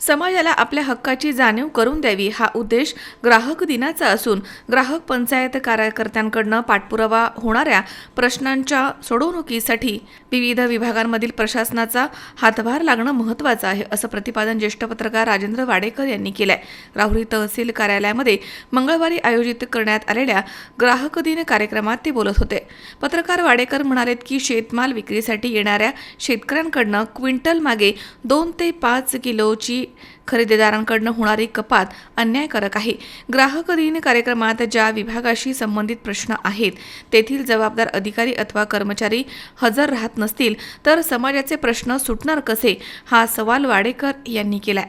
समाजाला आपल्या हक्काची जाणीव करून द्यावी हा उद्देश ग्राहक दिनाचा असून ग्राहक पंचायत कार्यकर्त्यांकडनं पाठपुरावा होणाऱ्या प्रश्नांच्या सोडवणुकीसाठी विविध विभागांमधील प्रशासनाचा हातभार लागणं महत्त्वाचं आहे असं प्रतिपादन ज्येष्ठ पत्रकार राजेंद्र वाडेकर यांनी केलंय. राहुरी तहसील कार्यालयामध्ये मंगळवारी आयोजित करण्यात आलेल्या ग्राहक दिन कार्यक्रमात ते बोलत होते. पत्रकार वाडेकर म्हणालेत की शेतमाल विक्रीसाठी येणाऱ्या शेतकऱ्यांकडनं क्विंटल मागे दोन ते पाच किलोची खरेदीदारांकडनं होणारी कपात अन्यायकारक आहे. ग्राहक दिन कार्यक्रमात ज्या विभागाशी संबंधित प्रश्न आहेत तेथील जबाबदार अधिकारी अथवा कर्मचारी हजर राहत नसतील तर समाजाचे प्रश्न सुटणार कसे हा सवाल वाडेकर यांनी केलाय.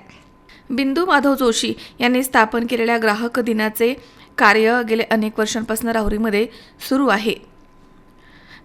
बिंदू माधव जोशी यांनी स्थापन केलेल्या ग्राहक दिनाचे कार्य गेले अनेक वर्षांपासून राहुरीमध्ये सुरू आहे.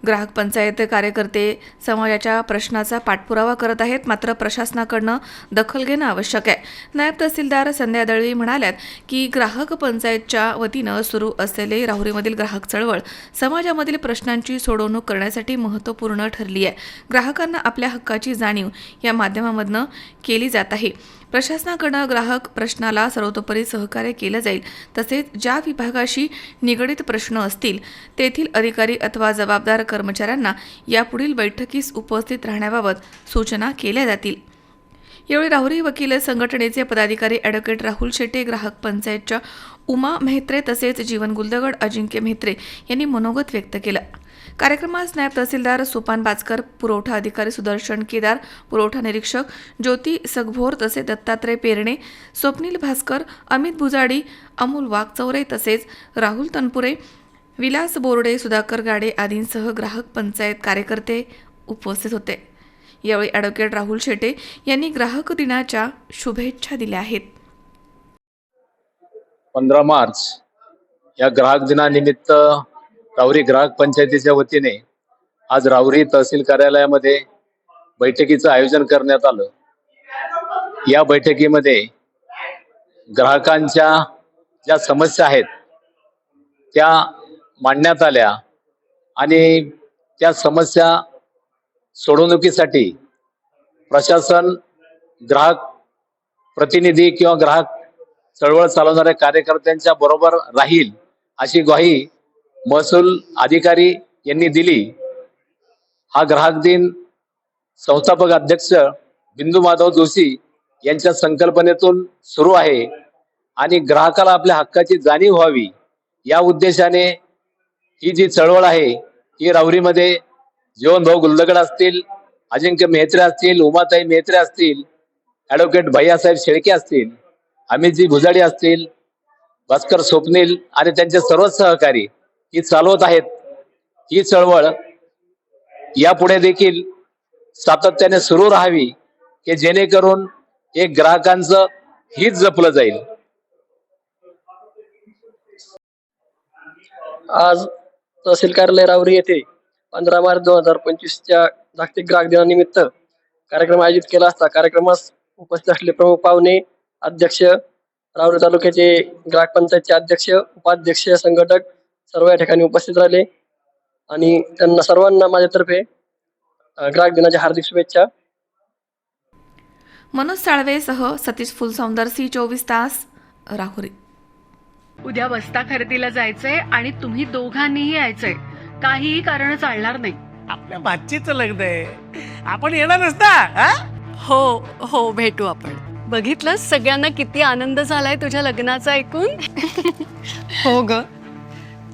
ग्राहक पंचायत कार्यकर्ते समाजाच्या प्रश्नाचा पाठपुरावा करत आहेत. मात्र प्रशासनाकडनं दखल घेणं आवश्यक आहे. नायब तहसीलदार संध्या दळवी म्हणाल्यात की ग्राहक पंचायतच्या वतीनं सुरू असलेले राहुरीमधील ग्राहक चळवळ समाजामधील प्रश्नांची सोडवणूक करण्यासाठी महत्त्वपूर्ण ठरली आहे. ग्राहकांना आपल्या हक्काची जाणीव या माध्यमामधनं केली जात आहे. प्रशासनाकडनं ग्राहक प्रश्नाला सर्वतोपरी सहकार्य केलं जाईल. तसेच ज्या विभागाशी निगडित प्रश्न असतील तेथील अधिकारी अथवा जबाबदार कर्मचाऱ्यांना यापुढील बैठकीस उपस्थित राहण्याबाबत सूचना केल्या जातील. यावेळी राहुरी वकील संघटनेचे पदाधिकारी ॲडव्होकेट राहुल शेटे ग्राहक पंचायतच्या उमा मेहत्रे तसेच जीवन गुलदगड अजिंक्य मेहत्रे यांनी मनोगत व्यक्त केलं. कार्यक्रमात नायब तहसीलदार सोपान बाचकर पुरवठा अधिकारी सुदर्शन केदार पुरवठा निरीक्षक ज्योती सगभोर तसे दत्तात्रय पेरणे स्वप्नील भास्कर अमित भुजाडी अमोल वाघचौरे तसेच राहुल तनपुरे विलास बोर्डे सुधाकर गाडे आदींसह ग्राहक पंचायत कार्यकर्ते उपस्थित होते. यावेळी ॲडव्होकेट राहुल शेटे यांनी ग्राहक दिनाच्या शुभेच्छा दिल्या आहेत. पंधरा मार्च या ग्राहक दिनानिमित्त राहुरी ग्राहक पंचायतीच्या वतीने आज राहुरी तहसील कार्यालयामध्ये बैठकीचं आयोजन करण्यात आलं. या बैठकीमध्ये ग्राहकांच्या ज्या समस्या आहेत त्या मांडण्यात आल्या आणि त्या समस्या सोडवणुकीसाठी प्रशासन ग्राहक प्रतिनिधी किंवा ग्राहक चळवळ चालवणाऱ्या कार्यकर्त्यांच्या बरोबर राहील अशी ग्वाही महसूल अधिकारी यांनी दिली. हा ग्राहक दिन संस्थापक अध्यक्ष बिंदू माधव जोशी यांच्या संकल्पनेतून सुरू आहे आणि ग्राहकाला आपल्या हक्काची जाणीव व्हावी या उद्देशाने ही जी चळवळ आहे ही राहुरीमध्ये जीवनभाऊ गुल्लगड असतील अजिंक्य मेहत्रे असतील उमाताई मेहत्रे असतील ॲडव्होकेट भैयासाहेब शेळके असतील अमितजी भुजाडी असतील भास्कर स्वप्नील आणि त्यांचे सर्वच सहकारी ही चालवत आहेत. ही चळवळ यापुढे देखील सातत्याने सुरू राहावी की जेणेकरून एक ग्राहकांचं हीच जपलं जाईल. आज तहसील कार्यालय रावरी येथे पंधरा मार्च दोन हजार पंचवीसच्या जागतिक ग्राहक दिनानिमित्त कार्यक्रम आयोजित केला असता. कार्यक्रमास उपस्थित असलेले प्रमुख पाहुणे अध्यक्ष रावरी तालुक्याचे ग्राहक पंचायतचे अध्यक्ष उपाध्यक्ष संघटक सर्व या ठिकाणी उपस्थित राहिले. आणि त्यांना सर्वांना माझ्यातर्फे ग्राहक दिनाच्या हार्दिक शुभेच्छा. मनोज साळवेसह सतीश फुलसौंदर सी चोवीस तास राहुरी. उद्या बस्ता खरेदीला जायचंय आणि तुम्ही दोघांनीही यायचंय. काहीही कारण चालणार नाही. आपल्या भाचीचं लग्न आहे. आपण येणार नसता हा? हो हो भेटू आपण. बघितलं सगळ्यांना किती आनंद झालाय तुझ्या लग्नाचा ऐकून? हो ग.